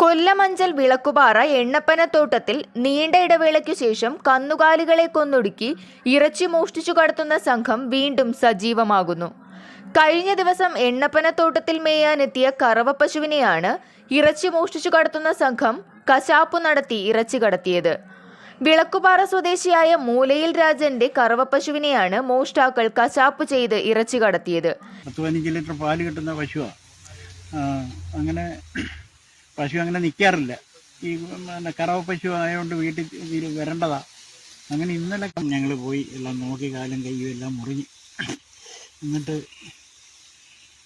കൊല്ലമഞ്ചൽ വിളക്കുപാറ എണ്ണപ്പനത്തോട്ടത്തിൽ നീണ്ട ഇടവേളയ്ക്കു ശേഷം കന്നുകാലികളെ കൊന്നൊടുക്കി ഇറച്ചി മോഷ്ടിച്ചു കടത്തുന്ന സംഘം വീണ്ടും സജീവമാകുന്നു. കഴിഞ്ഞ ദിവസം എണ്ണപ്പനത്തോട്ടത്തിൽ മേയാനെത്തിയ കറവപ്പശുവിനെയാണ് ഇറച്ചി മോഷ്ടിച്ചു കടത്തുന്ന സംഘം കശാപ്പു നടത്തി ഇറച്ചി കടത്തിയത്. വിളക്കുപാറ സ്വദേശിയായ മൂലയിൽ രാജന്റെ കറവപ്പശുവിനെയാണ് മോഷ്ടാക്കൾ കശാപ്പ് ചെയ്ത് ഇറച്ചി കടത്തിയത്. ലിറ്റർ പാൽ കിട്ടുന്ന പശുവാണ് അങ്ങനെ പശു അങ്ങനെ നിൽക്കാറില്ല ഈ കറവ പശു ആയതുകൊണ്ട് വീട്ടിൽ വരേണ്ടതാ. അങ്ങനെ ഇന്നലെ ഞങ്ങൾ പോയി എല്ലാം നോക്കി കാലും കയ്യും എല്ലാം മുറിഞ്ഞ്. എന്നിട്ട്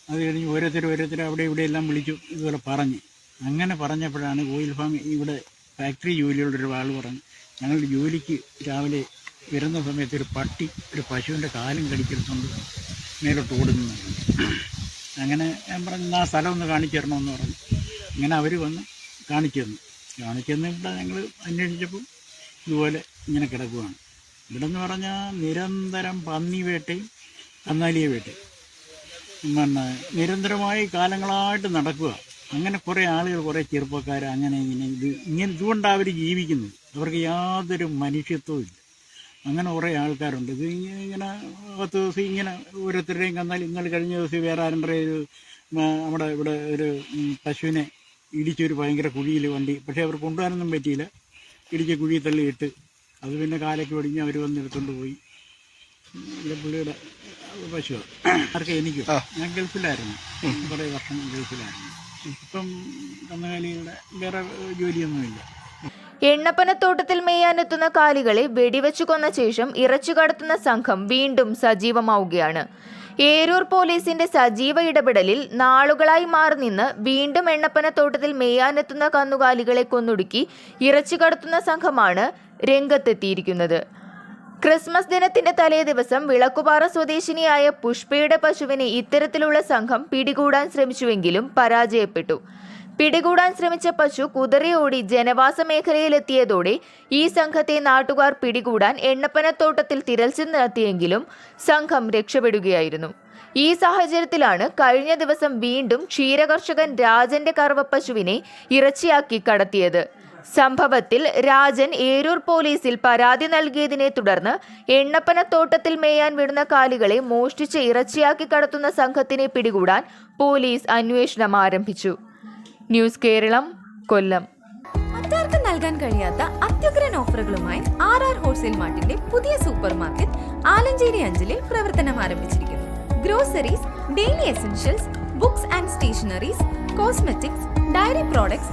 അത് കഴിഞ്ഞ് ഓരോരുത്തർ ഓരോരുത്തർ അവിടെ ഇവിടെ എല്ലാം വിളിച്ചു ഇതുപോലെ പറഞ്ഞ്. അങ്ങനെ പറഞ്ഞപ്പോഴാണ് കോയിൽ ഫാം ഇവിടെ ഫാക്ടറി ജോലിയുള്ള ആൾ പറഞ്ഞു ഞങ്ങളുടെ ജോലിക്ക് രാവിലെ വരുന്ന സമയത്ത് ഒരു പട്ടി ഒരു പശുവിന്റെ കാലും കടിച്ചെടുത്തുകൊണ്ട് മേലോട്ട് ഓടുന്നു. അങ്ങനെ ഞാൻ പറഞ്ഞു ആ സ്ഥലം ഒന്ന് കാണിച്ചു തരണമെന്ന് പറഞ്ഞു. അങ്ങനെ അവർ വന്ന് കാണിക്കുന്നു. കാണിക്കുന്ന ഇവിടെ ഞങ്ങൾ അന്വേഷിച്ചപ്പോൾ ഇതുപോലെ ഇങ്ങനെ കിടക്കുകയാണ് ഇവിടെ എന്ന് പറഞ്ഞാൽ നിരന്തരം പന്നി വേട്ടയും കന്നാലിയ വേട്ടയും. പിന്നെ നിരന്തരമായി കാലങ്ങളായിട്ട് നടക്കുക. അങ്ങനെ കുറേ ആളുകൾ കുറേ ചെറുപ്പക്കാർ അങ്ങനെ ഇങ്ങനെ ഇത് ഇങ്ങനെ ഇതുകൊണ്ടാണ് അവർ ജീവിക്കുന്നത്. അവർക്ക് യാതൊരു മനുഷ്യത്വവും ഇല്ല. അങ്ങനെ കുറേ ആൾക്കാരുണ്ട്. ഇത് ഇങ്ങനെ ഇങ്ങനെ പത്ത് ദിവസം ഇങ്ങനെ ഓരോരുത്തരുടെയും കന്നാൽ ഇന്നലെ കഴിഞ്ഞ ദിവസം വേറെ ആരുടെ ഒരു നമ്മുടെ ഇവിടെ ഒരു പശുവിനെ ഇടിച്ചൊരു ഭയങ്കര കുഴിയിൽ വണ്ടി. പക്ഷേ അവർ കൊണ്ടുപോകാനൊന്നും പറ്റിയില്ല. ഇടിച്ച് കുഴി തള്ളിയിട്ട് അത് പിന്നെ കാലയ്ക്ക് ഒടിഞ്ഞ് അവർ വന്ന് എടുത്തുകൊണ്ട് പോയി. എന്റെ പുള്ളിയുടെ പശുവാണ് ആർക്ക് എനിക്കും? ഞാൻ ഗൾഫിലായിരുന്നു. കുറേ വർഷം ഗൾഫിലായിരുന്നു. ഇപ്പം കന്നുകാലികളുടെ വേറെ ജോലിയൊന്നുമില്ല. എണ്ണപ്പനത്തോട്ടത്തിൽ മേയാനെത്തുന്ന കാലികളെ വെടിവെച്ചു കൊന്ന ശേഷം ഇറച്ചു കടത്തുന്ന സംഘം വീണ്ടും സജീവമാവുകയാണ്. ഏരൂർ പോലീസിന്റെ സജീവ ഇടപെടലിൽ നാളുകളായി മാറി നിന്ന് വീണ്ടും എണ്ണപ്പനത്തോട്ടത്തിൽ മേയാനെത്തുന്ന കന്നുകാലികളെ കൊന്നൊടുക്കി ഇറച്ചു കടത്തുന്ന സംഘമാണ് രംഗത്തെത്തിയിരിക്കുന്നത്. ക്രിസ്മസ് ദിനത്തിന്റെ തലേ ദിവസം വിളക്കുപാറ സ്വദേശിനിയായ പുഷ്പയുടെ പശുവിനെ ഇത്തരത്തിലുള്ള സംഘം പിടികൂടാൻ ശ്രമിച്ചുവെങ്കിലും പരാജയപ്പെട്ടു. പിടികൂടാൻ ശ്രമിച്ച പശു കുതിരയോടി ജനവാസ മേഖലയിലെത്തിയതോടെ ഈ സംഘത്തെ നാട്ടുകാർ പിടികൂടാൻ എണ്ണപ്പനത്തോട്ടത്തിൽ തിരച്ചിൽ നടത്തിയെങ്കിലും സംഘം രക്ഷപ്പെടുകയായിരുന്നു. ഈ സാഹചര്യത്തിലാണ് കഴിഞ്ഞ ദിവസം വീണ്ടും ക്ഷീരകർഷകൻ രാജന്റെ കറവപ്പശുവിനെ ഇറച്ചിയാക്കി കടത്തിയത്. സംഭവത്തിൽ രാജൻ ഏരൂർ പോലീസിൽ പരാതി നൽകിയതിനെ തുടർന്ന് എണ്ണപ്പനത്തോട്ടത്തിൽ മേയാൻ വിടുന്ന കാലികളെ മോഷ്ടിച്ച് ഇറച്ചിയാക്കി കടത്തുന്ന സംഘത്തിനെ പിടികൂടാൻ പോലീസ് അന്വേഷണം ആരംഭിച്ചു. ന്യൂസ് കേരളം കൊല്ലം. മറ്റാർക്കും നൽകാൻ കഴിയാത്ത അത്യുഗ്രൻ ഓഫറുകളുമായി ആർ ആർ ഹോൾസെയിൽ മാർട്ടിന്റെ പുതിയ സൂപ്പർ മാർക്കറ്റ് ആലഞ്ചേരി അഞ്ചലിൽ പ്രവർത്തനം ആരംഭിച്ചിരിക്കുന്നു. Groceries daily essentials books and stationeries cosmetics dairy products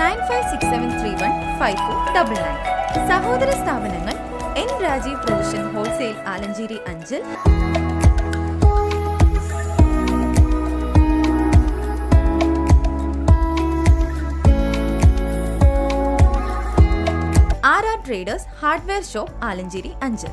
nine five six seven three one five four double nine. സഹോദര സ്ഥാപനങ്ങൾ N Rajeev provision wholesale Alanchery അഞ്ച്. R R traders hardware shop Alanchery Anchal